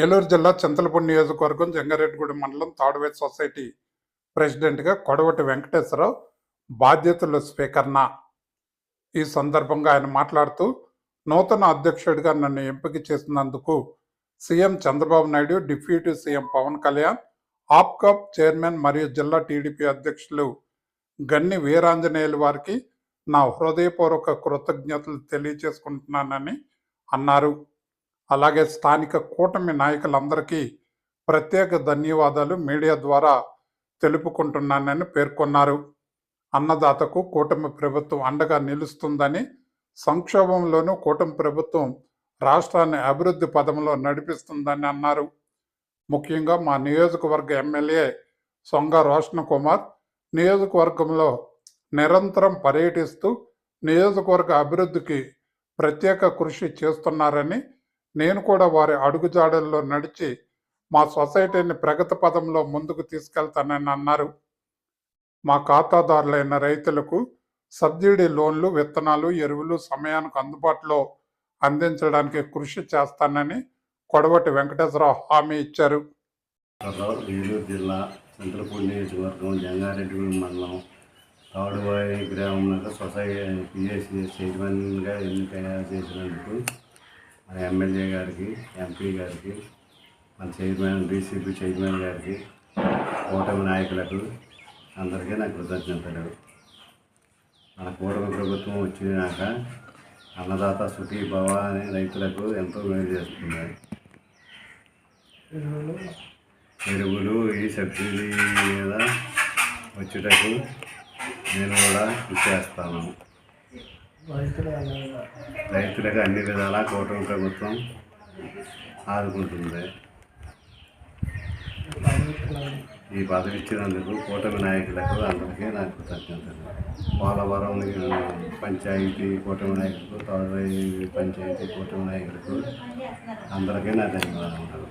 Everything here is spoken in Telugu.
ఏలూరు జిల్లా చింతలపూడి నియోజకవర్గం జంగారెడ్డిగూడెం మండలం తాడువేట్ సొసైటీ ప్రెసిడెంట్గా కొడవటి వెంకటేశ్వరరావు బాధ్యతల స్వీకరణ. ఈ సందర్భంగా ఆయన మాట్లాడుతూ నూతన అధ్యక్షుడిగా నన్ను ఎంపిక చేసినందుకు CM Chandrababu Naidu deputy CM Pawan Kalyan APCOB chairman మరియు జిల్లా టీడీపీ అధ్యక్షులు గన్ని వీరాంజనేయులు వారికి నా హృదయపూర్వక కృతజ్ఞతలు తెలియజేసుకుంటున్నానని అన్నారు. అలాగే స్థానిక కూటమి నాయకులందరికీ ప్రత్యేక ధన్యవాదాలు మీడియా ద్వారా తెలుపుకుంటున్నానని పేర్కొన్నారు. అన్నదాతకు కూటమి ప్రభుత్వం అండగా నిలుస్తుందని సంక్షోభంలోనూ కూటమి ప్రభుత్వం రాష్ట్రాన్ని అభివృద్ధి పదంలో నడిపిస్తుందని అన్నారు. ముఖ్యంగా మా నియోజకవర్గ ఎమ్మెల్యే సొంగ రోషన్ కుమార్ నియోజకవర్గంలో నిరంతరం పర్యటిస్తూ నియోజకవర్గ అభివృద్ధికి ప్రత్యేక కృషి చేస్తున్నారని నేను కూడా వారి అడుగుజాడల్లో నడిచి మా సొసైటీని ప్రగతి పదంలో ముందుకు తీసుకెళ్తానని అన్నారు. మా ఖాతాదారులైన రైతులకు సబ్సిడీ లోన్లు విత్తనాలు ఎరువులు సమయానికి అందుబాటులో అందించడానికి కృషి చేస్తానని కొడవటి వెంకటేశ్వరరావు హామీ ఇచ్చారు. ఏలూరు జిల్లా చింతలపూడి నియోజకవర్గం జంగారెడ్డిగూడెం మండలం తాడువాయి గ్రామంలో సొసైటీ పిఎస్సి చైర్మన్గా ఎన్నిక చేసినందుకు మన ఎమ్మెల్యే గారికి ఎంపీ గారికి మన చైర్మన్ డీసీపీ చైర్మన్ గారికి కూటమి నాయకులకు అందరికీ నా కృతజ్ఞతలు. మన కూటమి ప్రభుత్వం వచ్చినాక అన్నదాత సుఖీ భవ అనే రైతులకు ఎంతో మేలు చేస్తుంది. ఎరువులు ఈ సబ్సిడీ మీద వచ్చేటప్పుడు నేను కూడా ఇచ్చేస్తాను రైతులకు అన్ని విధాలా కూటమి ప్రభుత్వం ఆదుకుంటుంది. ఈ పదవి ఇచ్చినందుకు కూటమి నాయకులకు అందరికీ నాకు కృతజ్ఞతలు. పోలవరం పంచాయతీ కూటమి నాయకులకు తోడవై పంచాయతీ కూటమి నాయకులకు అందరికీ నా ధన్యవాదాలు